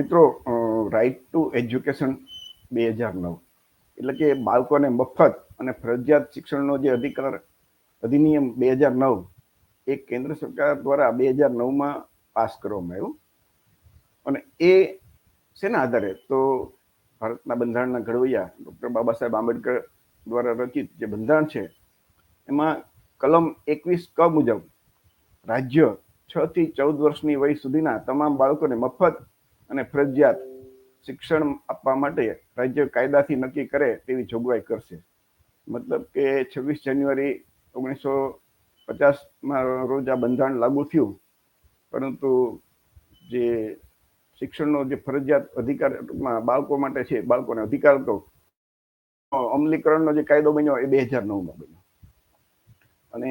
મિત્રો right to education બે હજાર નવ. એટલે કે બાળકોને મફત અને ફરજિયાત શિક્ષણનો જે અધિકાર અધિનિયમ બે હજાર નવ એ કેન્દ્ર સરકાર દ્વારા બે હજાર નવમાં પાસ કરવામાં આવ્યું. અને એ શેના આધારે? તો ભારતના બંધારણના ઘડવૈયા ડૉક્ટર બાબા સાહેબ આંબેડકર દ્વારા રચિત જે બંધારણ છે, એમાં કલમ એકવીસ ક મુજબ રાજ્ય છ થી ચૌદ વર્ષની વય સુધીના તમામ બાળકોને મફત અને ફરજિયાત શિક્ષણ આપવા માટે રાજ્ય કાયદાથી નક્કી કરે તેવી જોગવાઈ કરશે. મતલબ કે છવ્વીસ જાન્યુઆરી ઓગણીસો પચાસમાં રોજ આ બંધારણ લાગુ થયું. પરંતુ જે શિક્ષણનો જે ફરજિયાત અધિકાર ટૂંકમાં બાળકો માટે છે, બાળકોને અધિકાર તો અમલીકરણનો જે કાયદો બન્યો એ બે હજાર નવમાં બન્યો. અને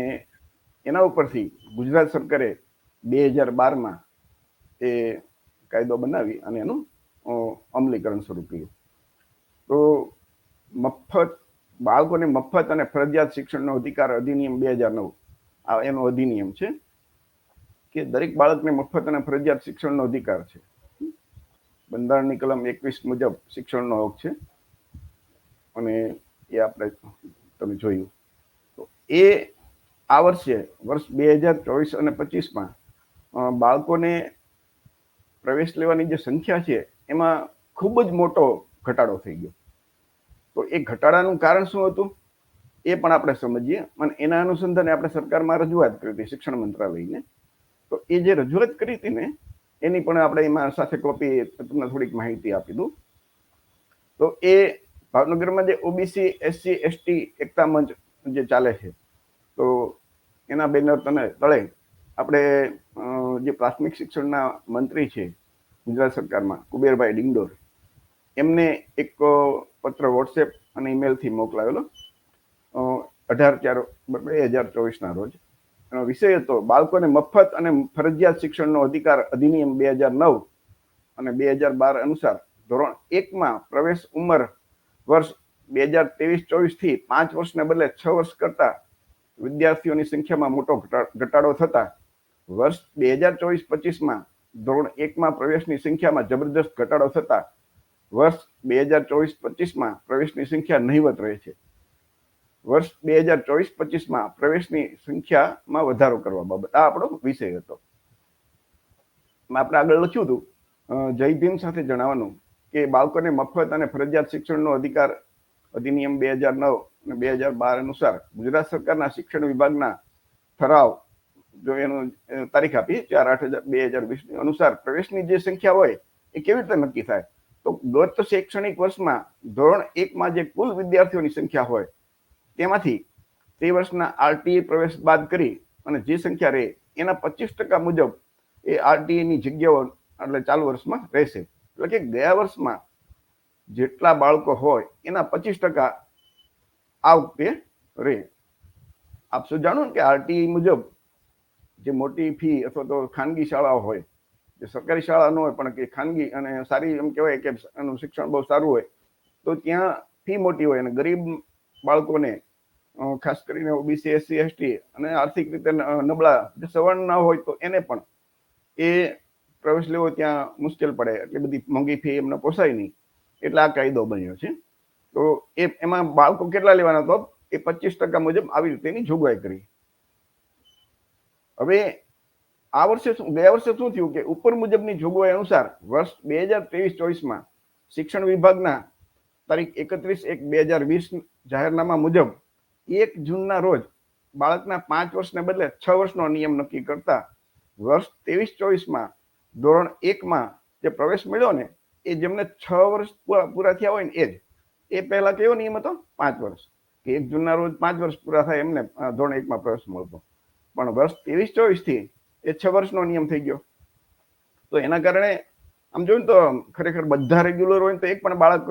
એના ઉપરથી ગુજરાત સરકારે બે હજાર બારમાં એ કાયદો બનાવી અને એનું અમલીકરણ શરૂ કર્યું. તો મફત, બાળકોને મફત અને ફરજિયાત શિક્ષણનો અધિકાર અધિનિયમ બે હજાર નવ, આ એનો અધિનિયમ છે કે દરેક બાળકને મફત અને ફરજિયાત શિક્ષણનો અધિકાર છે. બંધારણની કલમ એકવીસ મુજબ શિક્ષણનો હક છે. અને એ આપણે તમે જોયું. તો એ આ વર્ષે, વર્ષ બે હજાર ચોવીસ અને પચીસમાં બાળકોને પ્રવેશ લેવાની જે સંખ્યા છે, એમાં ખૂબ જ મોટો ઘટાડો થઈ ગયો. તો એ ઘટાડાનું કારણ શું હતું? એ પણ આપણે સમજીએ અને એના અનુસંધાને આપણે સરકારમાં રજૂઆત કરી હતી શિક્ષણ મંત્રાલયને. તો એ જે રજૂઆત કરી હતી ને, એની પણ આપણે એમાં સાથે કોપી તમને થોડીક માહિતી આપી દઉં. તો એ ભાવનગરમાં જે ઓબીસી એસસી એસટી એકતા મંચ જે ચાલે છે, તો એના બેનર તને તળે. આપણે જે પ્રાથમિક શિક્ષણના મંત્રી છે ગુજરાત સરકારમાં, કુબેરભાઈ ડિંગડોર એમને એક પત્ર વોટ્સએપ અને ઈમેલથી મોકલાવેલો. અઢાર ચાર, બે હજાર ચોવીસના રોજ. એનો વિષય હતો બાળકોને મફત અને ફરજિયાત શિક્ષણનો અધિકાર અધિનિયમ બે હજાર નવ અને બે હજાર બાર અનુસાર ધોરણ એકમાં પ્રવેશ ઉંમર વર્ષ બે હજાર ત્રેવીસ ચોવીસથી પાંચ વર્ષને બદલે છ વર્ષ કરતાં વિદ્યાર્થીઓની સંખ્યામાં મોટો ઘટાડો થતા વર્ષ બે હજાર ચોવીસ પચીસમાં ધોરણ એકમાં પ્રવેશની સંખ્યામાં જબરદસ્ત ઘટાડો થતા વર્ષ બે હજાર ચોવીસ પચીસમાં પ્રવેશની સંખ્યા નહીવત રહે છે. વર્ષ બે હજાર ચોવીસ પચીસમાં પ્રવેશની સંખ્યામાં વધારો કરવા બાબત. આ આપણો વિષય હતો. આપણે આગળ લખ્યું હતું જય સાથે જણાવવાનું કે બાળકોને મફત અને ફરજિયાત શિક્ષણનો અધિકાર અધિનિયમ બે હજાર નવ અને બે હજાર બાર અનુસાર ગુજરાત સરકારના શિક્ષણ વિભાગના ઠરાવ જો એનું તારીખ આપી, ચાર આઠ હજાર, બે હજાર વીસ અનુસાર પ્રવેશની જે સંખ્યા હોય, એ કેવી રીતે નક્કી થાય? તો ગત શૈક્ષણિક વર્ષમાં ધોરણ એકમાં જે કુલ વિદ્યાર્થીઓની સંખ્યા હોય, તેમાંથી તે વર્ષના આરટીએ પ્રવેશ બાદ કરી અને જે સંખ્યા રહે, એના પચીસ ટકા મુજબ એ આરટીએની જગ્યાઓ એટલે ચાલુ વર્ષમાં રહેશે. એટલે કે ગયા વર્ષમાં જેટલા બાળકો હોય, એના પચીસ ટકા આ વખતે રહે. આપ શું જાણો ને કે આરટીઈ મુજબ જે મોટી ફી અથવા તો ખાનગી શાળાઓ હોય, જે સરકારી શાળા ન હોય, પણ કે ખાનગી અને સારી એમ કહેવાય કે એનું શિક્ષણ બહુ સારું હોય, તો ત્યાં ફી મોટી હોય અને ગરીબ બાળકોને ખાસ કરીને ઓબીસી, એસસી, એસટી અને આર્થિક રીતે નબળા જે સવર્ણ હોય તો એને પણ એ પ્રવેશ લેવો ત્યાં મુશ્કેલ પડે, એટલી બધી મોંઘી ફી એમને પોસાય નહીં. એટલે આ કાયદો બન્યો છે. તો એ, એમાં બાળકો કેટલા લેવાના તો એ પચીસ ટકા મુજબ આવી રીતેની જોગવાઈ કરી. હવે આ વર્ષે ગયા વર્ષે શું થયું કે ઉપર મુજબની જોગવાઈ અનુસાર વર્ષ બે હજાર ત્રેવીસ ચોવીસમાં શિક્ષણ વિભાગના તારીખ એકત્રીસ એક બે હજાર વીસ જાહેરનામા મુજબ એક જૂનના રોજ બાળકના પાંચ વર્ષને બદલે છ વર્ષનો નિયમ નક્કી કરતા વર્ષ ત્રેવીસ ચોવીસમાં ધોરણ એકમાં જે પ્રવેશ મળ્યો ને, એ જેમને છ વર્ષ પૂરા થયા હોય ને, એ જ. એ પહેલા કેવો નિયમ હતો? પાંચ વર્ષ. કે એક જૂનના રોજ પાંચ વર્ષ પૂરા થાય એમને ધોરણ એકમાં પ્રવેશ મળતો. પણ વર્ષ ત્રેવીસ ચોવીસથી એ છ વર્ષનો નિયમ થઈ ગયો. તો એના કારણે આમ જોયું તો ખરેખર બધા રેગ્યુલર હોય તો એક પણ બાળક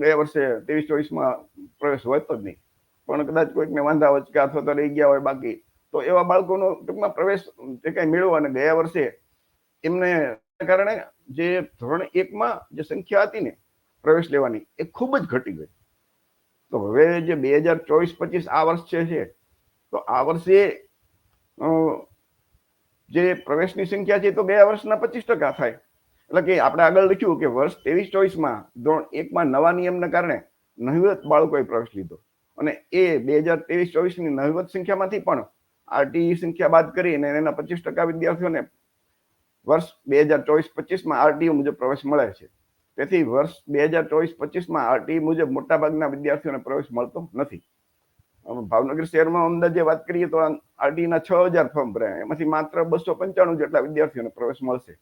ગયા વર્ષે ત્રેવીસ ચોવીસમાં પ્રવેશ હોય તો જ નહીં. પણ કદાચ કોઈકને વાંધા હોય, કે અથવા તો રહી ગયા હોય બાકી, તો એવા બાળકોનો ટૂંકમાં પ્રવેશ જે કાંઈ મેળવો અને ગયા વર્ષે એમને કારણે જે ધોરણ એકમાં જે સંખ્યા હતી ને પ્રવેશ લેવાની, એ ખૂબ જ ઘટી ગઈ. તો હવે જે બે હજાર ચોવીસ પચીસ આ વર્ષ છે, તો આ વર્ષે જે પ્રવેશની સંખ્યા છે તો ગયા વર્ષના પચીસ ટકા થાય. એટલે કે આપણે આગળ લખ્યું કે વર્ષ ત્રેવીસ ચોવીસમાં ધોરણ એકમાં નવા નિયમના કારણે નહિવત બાળકોએ પ્રવેશ લીધો. અને એ બે હજાર ત્રેવીસ ચોવીસની નહિવત સંખ્યામાંથી પણ આરટી સંખ્યા બાદ કરીને એના પચીસ ટકા વિદ્યાર્થીઓને વર્ષ બે હજાર ચોવીસ પચીસમાં આરટીઓ મુજબ પ્રવેશ મળે છે. તેથી વર્ષ બે હજાર ચોવીસ પચીસમાં આરટી મુજબ મોટાભાગના વિદ્યાર્થીઓને પ્રવેશ મળતો નથી. ભાવનગર શહેરમાં અંદાજે વાત કરીએ તો આરટી છ હજાર ફોર્મ ભરાયા. એમાંથી માત્ર બસો પંચાણું જેટલા વિદ્યાર્થીઓને પ્રવેશ મળશે.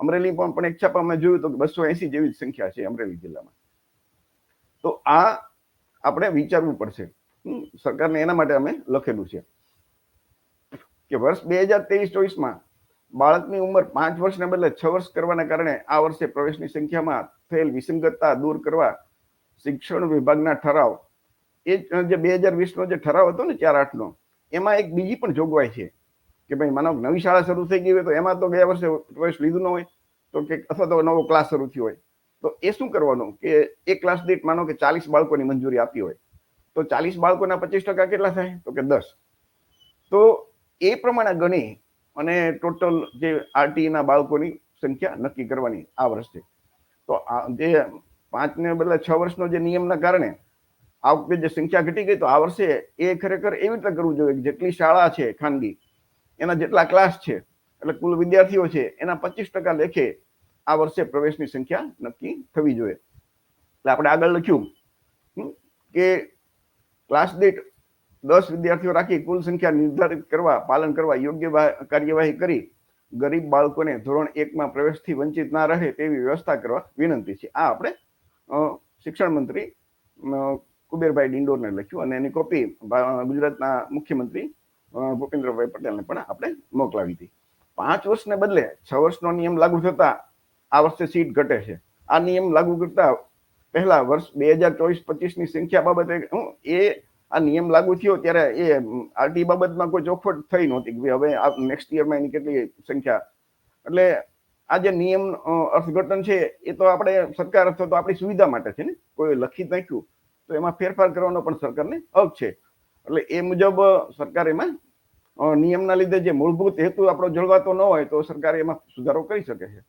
અમરેલી પણ પણ એક છાપામાં જોયું તો બસો એસી જેવી સંખ્યા છે અમરેલી જિલ્લામાં. તો આ આપણે વિચારવું પડશે. સરકારને એના માટે અમે લખેલું છે કે વર્ષ બે હજાર ત્રેવીસ ચોવીસમાં બાળકની ઉંમર પાંચ વર્ષને બદલે છ વર્ષ કરવાના કારણે આ વર્ષે પ્રવેશની સંખ્યામાં થયેલ વિસંગતતા દૂર કરવા શિક્ષણ વિભાગના ઠરાવ એ જે બે હજાર વીસનો જે ઠરાવ હતો ને ચાર આઠનો, એમાં એક બીજી પણ જોગવાઈ છે કે ભાઈ માનો નવી શાળા શરૂ થઈ ગઈ હોય તો એમાં તો ગયા વર્ષે પ્રવેશ લીધું ન હોય, તો કે અથવા તો નવો ક્લાસ શરૂ થયો હોય. તો એ શું કરવાનું? કે એક ક્લાસ દીઠ માનો કે ચાલીસ બાળકોની મંજૂરી આપી હોય. તો ચાલીસ બાળકોના પચીસ ટકા કેટલા થાય? તો કે દસ. તો એ પ્રમાણે ગણી અને ટોટલ જે આરટીઈના બાળકોની સંખ્યા નક્કી કરવાની આ વર્ષે. તો જે પાંચને બદલે છ વર્ષનો જે નિયમના કારણે આ વખતે જે સંખ્યા ઘટી ગઈ તો આ વર્ષે એ ખરેખર એવી રીતે કરવું જોઈએ કે જેટલી શાળા છે ખાનગી, એના જેટલા ક્લાસ છે, એટલે કુલ વિદ્યાર્થીઓ છે, એના પચીસ ટકા લેખે આ વર્ષે પ્રવેશની સંખ્યા નક્કી થવી જોઈએ. એટલે આપણે આગળ લખ્યું કે ક્લાસ દીઠ દસ વિદ્યાર્થીઓ રાખી કુલ સંખ્યા નિર્ધારિત કરવા, પાલન કરવા યોગ્ય કાર્યવાહી કરી, ગરીબ બાળકોને ધોરણ એકમાં પ્રવેશથી વંચિત ના રહે તેવી વ્યવસ્થા કરવા વિનંતી છે. આ આપણે શિક્ષણ મંત્રી કુબેરભાઈ ડિંડોરને લખ્યું અને એની કોપી ગુજરાતના મુખ્યમંત્રી ભૂપેન્દ્રભાઈ પટેલને પણ આપણે મોકલાવી હતી. પાંચ વર્ષને બદલે છ વર્ષનો નિયમ લાગુ થતા આ વર્ષે સીટ ઘટે છે. આ નિયમ લાગુ કરતા પહેલા વર્ષ બે હજાર ચોવીસ પચીસની સંખ્યા બાબતે, હું, એ આ નિયમ લાગુ થયો ત્યારે એ આરટી બાબતમાં કોઈ ચોખવટ થઈ નહોતી કે હવે આ નેક્સ્ટ યરમાં એની કેટલી સંખ્યા. એટલે આ જે નિયમ અર્થઘટન છે એ તો આપણે સરકાર અથવા તો આપણી સુવિધા માટે છે ને? કોઈ લખી નાખ્યું. તો એમાં ફેરફાર કરવાનો પણ સરકારને હક છે. એટલે એ મુજબ સરકાર એમાં નિયમના લીધે જે મૂળભૂત હેતુ આપણો જળવાતો ન હોય તો સરકાર એમાં સુધારો કરી શકે છે.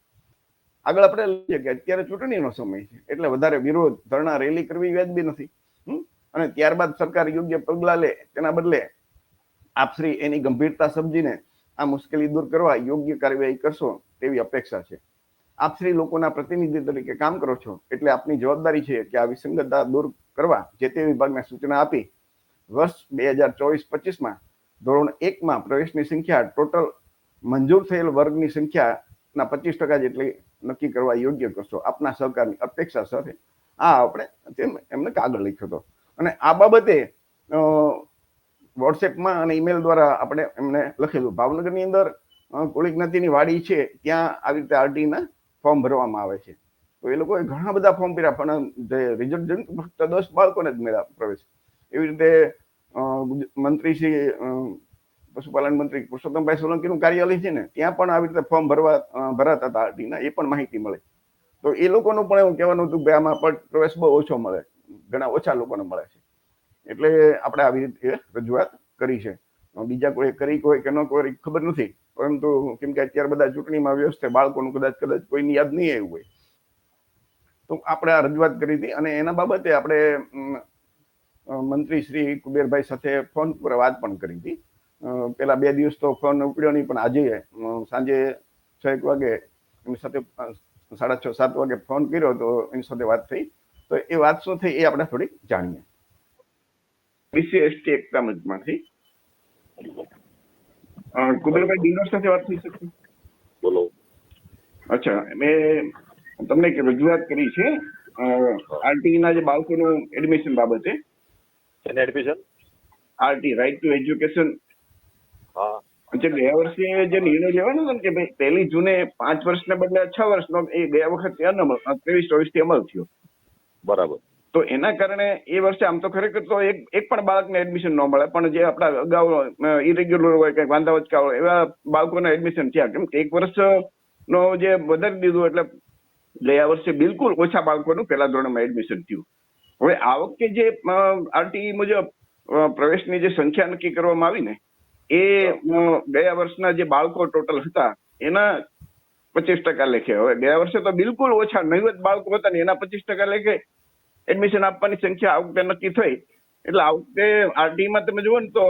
આગળ આપણે લઈએ કે અત્યારે ચૂંટણીનો સમય છે. એટલે વધારે વિરોધ, ધરણા, રેલી કરવી વ્યાજબી નથી? અને ત્યારબાદ સરકાર યોગ્ય પગલાં લે, તેના બદલે આપશ્રી એની ગંભીરતા સમજીને આ મુશ્કેલી દૂર કરવા યોગ્ય કાર્યવાહી કરશો તેવી અપેક્ષા છે. આપશ્રી લોકોના પ્રતિનિધિ તરીકે કામ કરો છો, એટલે આપની જવાબદારી છે કે આ વિસંગતતા દૂર કરવા જે તે વિભાગને સૂચના આપી. વર્ષ બે હજાર ચોવીસ પચીસમાં ધોરણ એકમાં પ્રવેશની સંખ્યા ટોટલ મંજૂર થયેલ વર્ગની સંખ્યાના પચીસ ટકા જેટલી નક્કી કરવા યોગ્ય કરશો. આપના સહકારની અપેક્ષા સાથે આ આપણે તેમ એમને કાગળ લખ્યો હતો. અને આ બાબતે વોટ્સએપમાં અને ઈમેલ દ્વારા આપણે એમને લખેલું. ભાવનગરની અંદર કોળી જ્ઞાતિની વાડી છે, ત્યાં આવી રીતે આરટીના ફોર્મ ભરવામાં આવે છે. તો એ લોકોએ ઘણા બધા ફોર્મ ભર્યા, પણ જે રિઝલ્ટ જોયું ફક્ત દસ બાળકોને જ મેળા પ્રવેશ. એવી રીતે મંત્રી શ્રી પશુપાલન મંત્રી પુરુષોત્તમભાઈ સોલંકીનું કાર્યાલય છે ને, ત્યાં પણ આવી રીતે ફોર્મ ભરવા ભરાતા હતા આરટીના, એ પણ માહિતી મળે. તો એ લોકોનું પણ એવું કહેવાનું હતું કે આમાં પણ પ્રવેશ બહુ ઓછો મળે. ઘણા ઓછા લોકોને મળે છે. એટલે આપણે આવી રીતે રજૂઆત કરી છે. બીજા કોઈ કરી કોઈ કે ન કોઈ ખબર નથી. પરંતુ કેમ કે અત્યારે બધા ચૂંટણીમાં વ્યસ્ત છે, બાળકોનું કદાચ કદાચ કોઈની યાદ નહીં આવ્યું હોય. તો આપણે આ રજૂઆત કરી હતી અને એના બાબતે આપણે મંત્રી શ્રી કુબેરભાઈ સાથે ફોન પર વાત પણ કરી હતી. પેલા બે દિવસ તો ફોન ઉપડ્યો નહીં, પણ આજે સાંજે છ એક વાગે એમની સાથે સાડા છ, સાત વાગે ફોન કર્યો તો એની સાથે વાત થઈ. તો એ વાત શું થઈ એ આપણે થોડીક જાણીએ. બીસી એસટી એકતા મંચમાંથી કુબેરભાઈ ડિનર સાથે વાત થઈ શકશે બોલો. અચ્છા મેં તમને એક રજૂઆત કરી છે. આરટી ના જે બાળકોનું એડમિશન બાબતે. એને admission RT right to education હા. જે ગયા વર્ષે જે નિર્ણય લેવાનો હતો ને કે ભાઈ પહેલી જૂને પાંચ વર્ષના બદલે છ વર્ષનો એ ગયા વખતે અનમલ ત્રેવીસ ચોવીસથી અમલ થયો. બરાબર. તો એના કારણે એ વર્ષે આમ તો ખરેખર તો એક એક પણ બાળકને એડમિશન ન મળે. પણ જે આપણા અગાઉ ઇરેગ્યુલર હોય કે વાંધા વચકા હોય, એવા બાળકોને એડમિશન થયા. કેમ કે એક વર્ષનો જે વધારી દીધું એટલે ગયા વર્ષે બિલકુલ ઓછા બાળકોનું પહેલા ધોરણમાં એડમિશન થયું. હવે આ વખતે જે આરટીઈ મુજબ પ્રવેશની જે સંખ્યા નક્કી કરવામાં આવી ને, એ ગયા વર્ષના જે બાળકો ટોટલ હતા, એના પચીસ ટકા લેખે. હવે ગયા વર્ષે તો બિલકુલ ઓછા નહીવત બાળકો હતા ને એના પચીસ ટકા લેખે એડમિશન આપવાની સંખ્યા આ વખતે નક્કી થઈ. એટલે આ વખતે આરટીમાં તમે જુઓ ને તો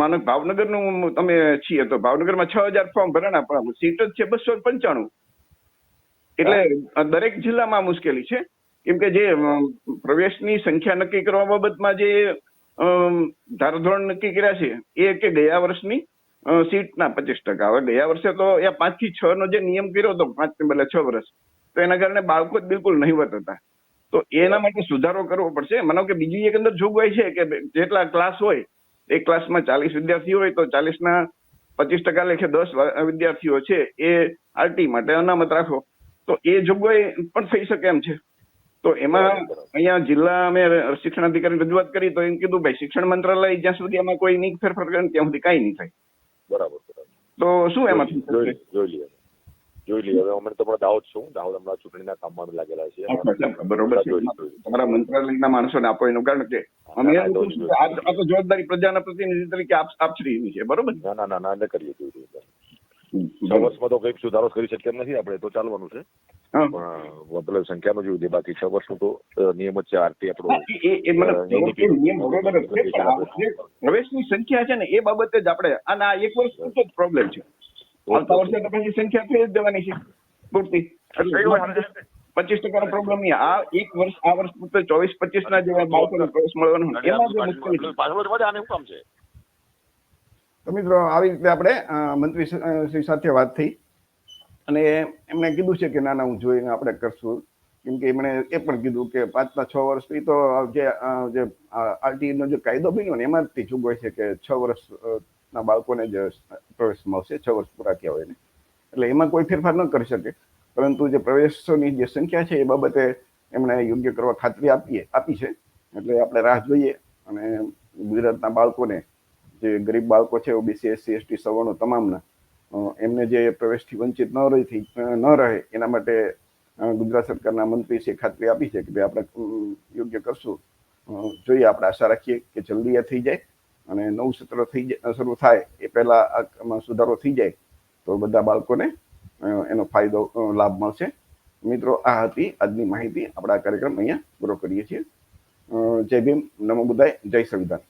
માનો ભાવનગરનું તમે છીએ તો ભાવનગરમાં છ હજાર ફોર્મ ભરાણા પણ સીટ જ છે બસો પંચાણું. એટલે દરેક જિલ્લામાં મુશ્કેલી છે. કેમ કે જે પ્રવેશની સંખ્યા નક્કી કરવા બાબતમાં જે ધારાધોરણ નક્કી કર્યા છે, એ કે ગયા વર્ષની સીટના પચીસ ટકા. હવે ગયા વર્ષે તો એ પાંચથી છ નો જે નિયમ કર્યો હતો, પાંચ ને બદલે છ વર્ષ, તો એના કારણે બાળકો જ બિલકુલ નહીવત હતા. તો એના માટે સુધારો કરવો પડશે. માનો કે બીજી એક અંદર જોગવાઈ છે કે જેટલા ક્લાસ હોય એક ક્લાસમાં ચાલીસ વિદ્યાર્થીઓ હોય તો ચાલીસના પચીસ ટકા લેખે દસ વિદ્યાર્થીઓ છે એ આરટી માટે અનામત રાખો. તો એ જોગવાઈ પણ થઈ શકે એમ છે. તો એમાં. અહીંયા જિલ્લા અમે શિક્ષણ અધિકારી રજૂઆત કરી તો એમ કીધું ભાઈ શિક્ષણ મંત્રાલય જ્યાં સુધી એમાં કોઈ નહીં ફેરફાર કરે ત્યાં સુધી કાંઈ નહીં થાય. બરાબર તો શું એમાં? જોઈ લઈએ જોઈ લઈએ. હવે અમે તમારા દાહોદ છું. દાહોદ હમણાં ચૂંટણીના કામમાં લાગેલા બરોબર છે. લઈએ. તમારા મંત્રાલયના માણસોને આપો એનું કારણ કે અમે આ તો જવાબદારી પ્રજાના પ્રતિનિધિ તરીકે આપ આપશ્રીની છે. બરોબર ના ના ના ના એને કરીએ જોઈ લઈએ છ બરોબર. વર્ષમાં તો કંઈક સુધારો કરી શકીએ એમ નથી આપણે તો ચાલવાનું છે. મતલબ સંખ્યાનું જોયું છે. બાકી છ વર્ષનું તો નિયમ જ છે આરટી આપણો હા, એ- એ- એ મતલબ એ નિયમ બરોબર જ છે પણ આ જે પ્રવેશની સંખ્યા છે ને એ બાબતે જ આપણે અને આ એક વર્ષ પ્રોબ્લેમ છે. આવતા વર્ષે તો પછી સંખ્યા થઈ જ દેવાની છે. પૂરતી. પચીસ ટકાનો પ્રોબ્લેમ નહીં. આ એક વર્ષ આ વર્ષ પૂરતો ચોવીસ પચીસ ના જેવા બાળકોને પ્રવેશ મળવાનો એમાં જે મુશ્કેલી છે. પાછળ વધે આને શું કામ છે? તો મિત્રો આવી રીતે આપણે મંત્રી શ્રી સાથે વાત થઈ. અને એમણે કીધું છે કે ના ના હું જોઈને આપણે કરશું. કેમ કે એમણે એ પણ કીધું કે પાંચના છ વર્ષથી તો જે જે આરટી નો જે કાયદો બન્યો ને એમાં જ તે જોગવાઈ છે કે છ વર્ષ ના, બાળકોને જ પ્રવેશ મળશે છ વર્ષ પૂરા થયા હોય એટલે એમાં કોઈ ફેરફાર ન કરી શકે. પરંતુ જે પ્રવેશોની જે સંખ્યા છે, એ બાબતે એમણે યોગ્ય કરવા ખાતરી આપીએ, આપી છે. એટલે આપણે રાહ જોઈએ અને ગુજરાતના બાળકોને, જે ગરીબ બાળકો છે, ઓબીસી, એસસી, એસટી, સવર્ણો તમામના એમને જે પ્રવેશથી વંચિત ન રહી ન રહે, એના માટે ગુજરાત સરકારના મંત્રી છે ખાતરી આપી છે કે ભાઈ આપણે યોગ્ય કરશું. જોઈએ, આપણે આશા રાખીએ કે જલ્દી આ થઈ જાય. અને નવું સત્ર થઈ શરૂ થાય એ પહેલા આમાં સુધારો થઈ જાય તો બધા બાળકોને એનો ફાયદો લાભ મળશે. મિત્રો, આ હતી આજની માહિતી. આપણે કાર્યક્રમ અહીંયા પૂરો કરીએ છીએ. જય ભીમ. નમો બુદ્ધાય. જય સંવિધાન.